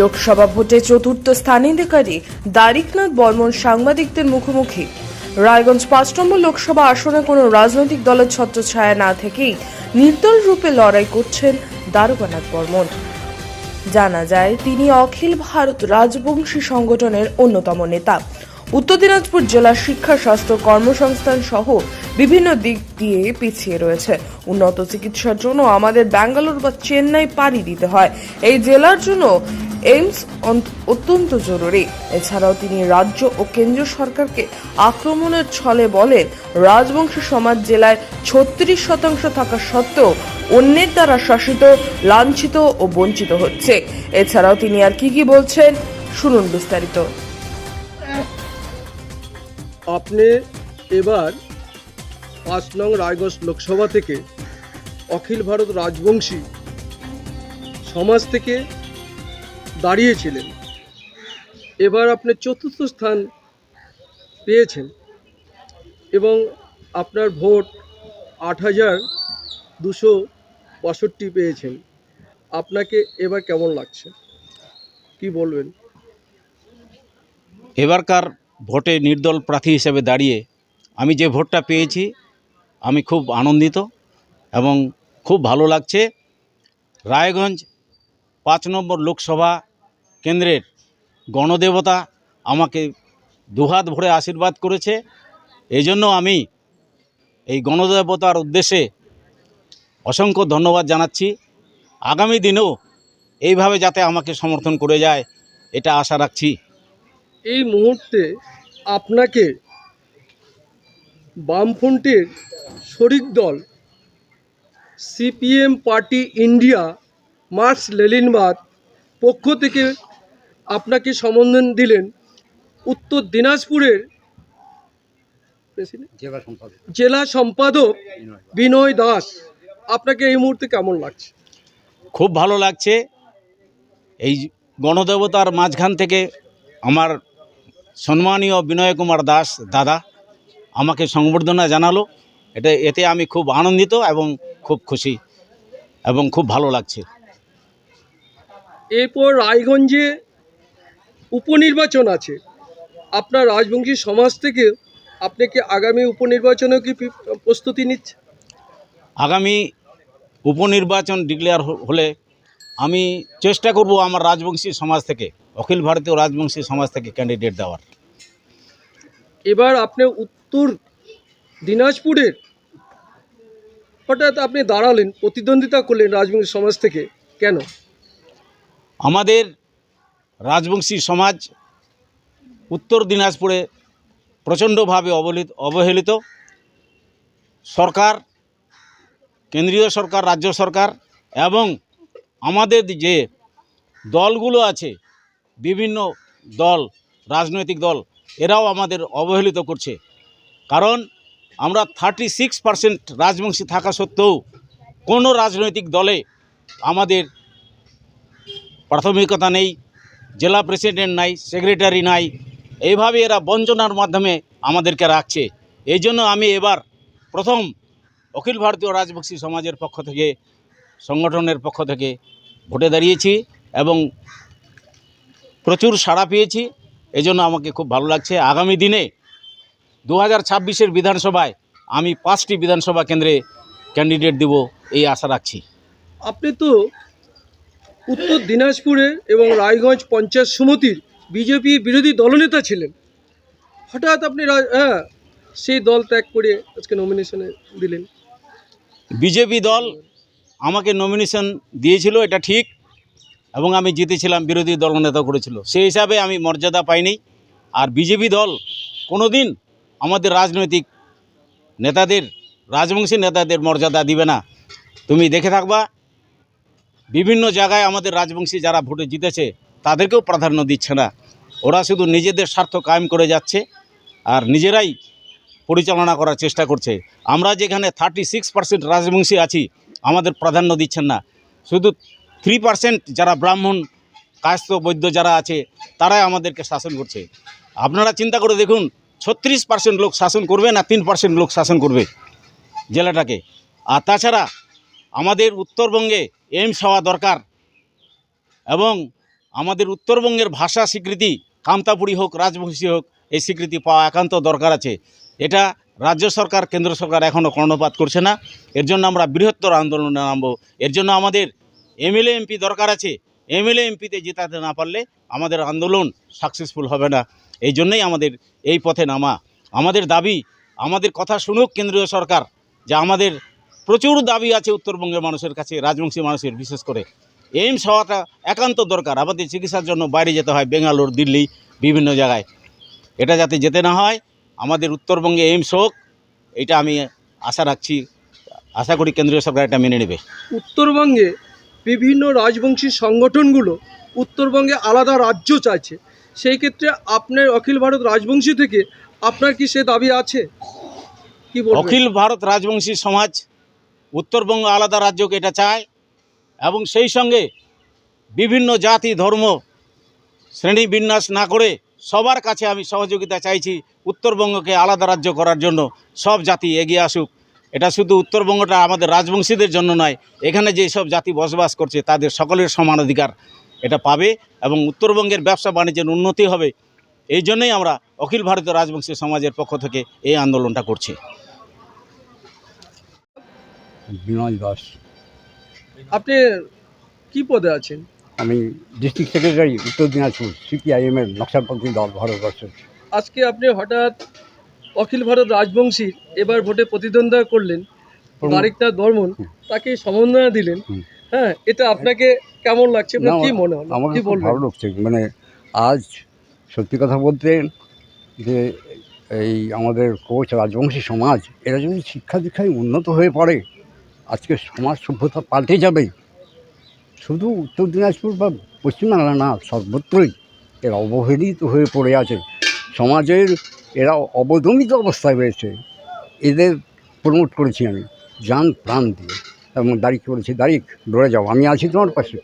লোকসভা ভোটে চতুর্থ স্থানাধিকারী দারিকনাথ বর্মন সাংবাদিকদের মুখোমুখি। রায়গঞ্জ পাঁচ নম্বর লোকসভা আসনে কোনো রাজনৈতিক দলের ছত্রছায়া না থেকেই নির্দল রূপে লড়াই করছেন দারুকানাথ বর্মন। জানা যায়, তিনি অখিল ভারত রাজবংশী সংগঠনের অন্যতম নেতা। উত্তর দিনাজপুর জেলার শিক্ষা, স্বাস্থ্য, কর্মসংস্থান সহ বিভিন্ন দিক দিয়ে পিছিয়ে রয়েছে। উন্নত চিকিৎসার জন্য আমাদের ব্যাঙ্গালোর বা চেন্নাই পাড়ি দিতে হয়। এই জেলার জন্য এইমস অত্যন্ত জরুরি। এছাড়াও তিনি রাজ্য ও কেন্দ্রীয় সরকারকে আক্রমণের ছলে বলেন, রাজবংশী সমাজ জেলায় ছত্রিশ শতাংশ থাকা সত্ত্বেও অন্যের দ্বারা শাসিত, লাঞ্ছিত ও বঞ্চিত হচ্ছে। এছাড়াও তিনি আর কি কি বলছেন, শুনুন বিস্তারিত। আপনি এবার পাঁচ নং রায়গঞ্জ লোকসভা থেকে অখিল ভারত রাজবংশী সমাজ থেকে দাঁড়িয়েছিলেন। এবার আপনি চতুর্থ স্থান পেয়েছেন এবং আপনার ভোট আট হাজার দুশো বাষট্টি পেয়েছেন। আপনাকে এবার কেমন লাগছে? কি বলবেন? এবারকার ভোটে নির্দল প্রার্থী হিসেবে দাঁড়িয়ে আমি যে ভোটটা পেয়েছি, আমি খুব আনন্দিত এবং খুব ভালো লাগছে। রায়গঞ্জ পাঁচ নম্বর লোকসভা কেন্দ্রের গণদেবতা আমাকে দুহাত ভরে আশীর্বাদ করেছে। এই জন্য আমি এই গণদেবতার উদ্দেশ্যে অসংখ্য ধন্যবাদ জানাচ্ছি। আগামী দিনেও এইভাবে যাতে আমাকে সমর্থন করে যায়, এটা আশা রাখছি। এই মুহূর্তে আপনাকে বামফ্রন্টের শরিক দল, সিপিএম পার্টি ইন্ডিয়া মার্কস লেলিনবাদ পক্ষ থেকে আপনাকে সম্বোধন দিলেন উত্তর দিনাজপুরের জেলা সম্পাদক। বিনয় দাস। আপনাকে এই মুহূর্তে কেমন লাগছে? খুব ভালো লাগছে। এই গণদেবতার মাঝখান থেকে আমার সম্মানীয় বিনয় কুমার দাস দাদা আমাকে সংবর্ধনা জানালো। এটা এতে আমি খুব আনন্দিত এবং খুব খুশি এবং খুব ভালো লাগছে। এরপর রায়গঞ্জে উপনির্বাচন আছে। আপনার রাজবংশী সমাজ থেকে আপনি কি আগামী উপনির্বাচনে কি প্রস্তুতি নিচ্ছে আগামী উপনির্বাচন ডিক্লেয়ার হলে আমি চেষ্টা করব আমার রাজবংশী সমাজ থেকে অখিল ভারতীয় রাজবংশী সমাজ থেকে ক্যান্ডিডেট দেওয়ার। এবার আপনি উত্তর দিনাজপুরের হঠাৎ আপনি দাঁড়ালেন প্রতিদ্বন্দ্বিতা করলেন রাজবংশী সমাজ থেকে কেন? আমাদের রাজবংশী সমাজ উত্তর দিনাজপুরে প্রচণ্ডভাবে অবহেলিত অবহেলিত। সরকার, কেন্দ্রীয় সরকার, রাজ্য সরকার এবং আমাদের যে দলগুলো আছে, বিভিন্ন দল, রাজনৈতিক দল, এরাও আমাদের অবহেলিত করছে। কারণ আমরা থার্টি সিক্স পার্সেন্ট রাজবংশী থাকা সত্ত্বেও কোনো রাজনৈতিক দলে আমাদের প্রাথমিকতা নেই, জেলা প্রেসিডেন্ট নাই, সেক্রেটারি নাই, এইভাবে এরা বঞ্চনার মাধ্যমে আমাদেরকে রাখছে। এই জন্য আমি এবার প্রথম অখিল ভারতীয় রাজবংশী সমাজের পক্ষ থেকে, সংগঠনের পক্ষ থেকে ভোটে দাঁড়িয়েছি এবং প্রচুর সাড়া পেয়েছি। এই জন্য আমাকে খুব ভালো লাগছে। আগামী দিনে দু হাজার বিধানসভায় আমি পাঁচটি বিধানসভা কেন্দ্রে ক্যান্ডিডেট দেব, এই আশা রাখছি। আপনি তো উত্তর দিনাজপুরে এবং রায়গঞ্জ পঞ্চায়েত সমিতির বিজেপি বিরোধী দলনেতা ছিলেন। হঠাৎ আপনি হ্যাঁ সেই দল ত্যাগ করে আজকে নমিনেশনে দিলেন। বিজেপি দল আমাকে নমিনেশন দিয়েছিল, এটা ঠিক, এবং আমি জিতেছিলাম, বিরোধী দলনেতা করেছিল। সেই হিসাবে আমি মর্যাদা পাইনি। আর বিজেপি দল কোনো দিন আমাদের রাজনৈতিক নেতাদের, রাজবংশী নেতাদের মর্যাদা দিবে না। তুমি দেখে থাকবা বিভিন্ন জায়গায় আমাদের রাজবংশী যারা ভোটে জিতেছে, তাদেরকেও প্রাধান্য দিচ্ছে না। ওরা শুধু নিজেদের স্বার্থ কায়েম করে যাচ্ছে আর নিজেরাই পরিচালনা করার চেষ্টা করছে। আমরা যেখানে থার্টি সিক্স পার্সেন্ট রাজবংশী আছি, আমাদের প্রাধান্য দিচ্ছেন না। শুধু থ্রি পার্সেন্ট যারা ব্রাহ্মণ, কায়স্থ, বৈদ্য যারা আছে, তারাই আমাদেরকে শাসন করছে। আপনারা চিন্তা করে দেখুন, ছত্রিশ পার্সেন্ট লোক শাসন করবে না তিন পার্সেন্ট লোক শাসন করবে জেলাটাকে। আর তাছাড়া আমাদের উত্তরবঙ্গে এইমস হওয়া দরকার এবং আমাদের উত্তরবঙ্গের ভাষা স্বীকৃতি, কামতাপুরি হোক, রাজবংশী হোক, এই স্বীকৃতি পাওয়া একান্ত দরকার আছে। এটা রাজ্য সরকার, কেন্দ্র সরকার এখনও কর্ণপাত করছে না। এর জন্য আমরা বৃহত্তর আন্দোলনে নামবো। এর জন্য আমাদের এমএলএ, এমপি দরকার আছে। এমএলএ, এমপিতে জেতাতে না পারলে আমাদের আন্দোলন সাকসেসফুল হবে না। এই জন্যই আমাদের এই পথে নামা। আমাদের দাবি, আমাদের কথা শুনুক কেন্দ্রীয় সরকার যে আমাদের প্রচুর দাবি আছে উত্তরবঙ্গের মানুষের কাছে রাজবংশী মানুষের বিশেষ করে। এইমস হওয়াটা একান্ত দরকার আমাদের চিকিৎসার জন্য বাইরে যেতে হয় বেঙ্গালোর দিল্লি বিভিন্ন জায়গায়। এটা যাতে যেতে না হয় আমাদের উত্তরবঙ্গে এইমস হোক এটা আমি আশা রাখছি আশা করি কেন্দ্রীয় সরকার এটা মেনে নেবে। উত্তরবঙ্গে বিভিন্ন রাজবংশী সংগঠনগুলো উত্তরবঙ্গে আলাদা রাজ্য চাইছে। সেই ক্ষেত্রে আপনার অখিল ভারত রাজবংশী থেকে আপনার কি সে দাবি আছে? কি অখিল ভারত রাজবংশী সমাজ উত্তরবঙ্গ আলাদা রাজ্যকে এটা চায় এবং সেই সঙ্গে বিভিন্ন জাতি, ধর্ম শ্রেণি বিন্যাস না করে সবার কাছে আমি সহযোগিতা চাইছি উত্তরবঙ্গকে আলাদা রাজ্য করার জন্য সব জাতি এগিয়ে আসুক। এটা শুধু উত্তরবঙ্গটা আমাদের রাজবংশীদের জন্য নয়, এখানে যে সব জাতি বসবাস করছে তাদের সকলের সমান অধিকার এটা পাবে এবং উত্তরবঙ্গের ব্যবসা বাণিজ্যের উন্নতি হবে। এই জন্যই আমরা অখিল ভারতীয় রাজবংশী সমাজের পক্ষ থেকে এই আন্দোলনটা করছি। বিনয় দাস। আপনি কি পদে আছেন? আমি ডিস্ট্রিক্ট সেক্রেটারি উত্তর দিনাজপুর সিপিআইএমের নকশালপন্থী দল ভারতবর্ষের। আজকে আপনি হঠাৎ অখিল ভারত রাজবংশীর এবার ভোটে প্রতিদ্বন্দ্বিতা করলেন। তারিকনাথ বর্মন তাকে সমন্বয় দিলেন। হ্যাঁ এটা আপনাকে কেমন লাগছে? কি মনে হলো আমার কি ভালো লাগছে। মানে আজ সত্যি কথা বলতে যে এই আমাদের কোচ রাজবংশী সমাজ এরা যদি শিক্ষা দীক্ষায় উন্নত হয়ে পড়ে আজকে সমাজ সভ্যতা পাল্টে যাবে শুধু উত্তর দিনাজপুর বা পশ্চিমবাংলা না, সর্বত্রই এরা অবহেলিত হয়ে পড়ে আছে। সমাজের এরা অবদমিত অবস্থায় রয়েছে। এদের প্রমোট করেছি আমি। যান প্রাণ দিয়ে। এবং দাঁড়িয়ে করেছি। দাঁড়িয়ে লড়ে যাও। আমি আছি তোমার পাশে।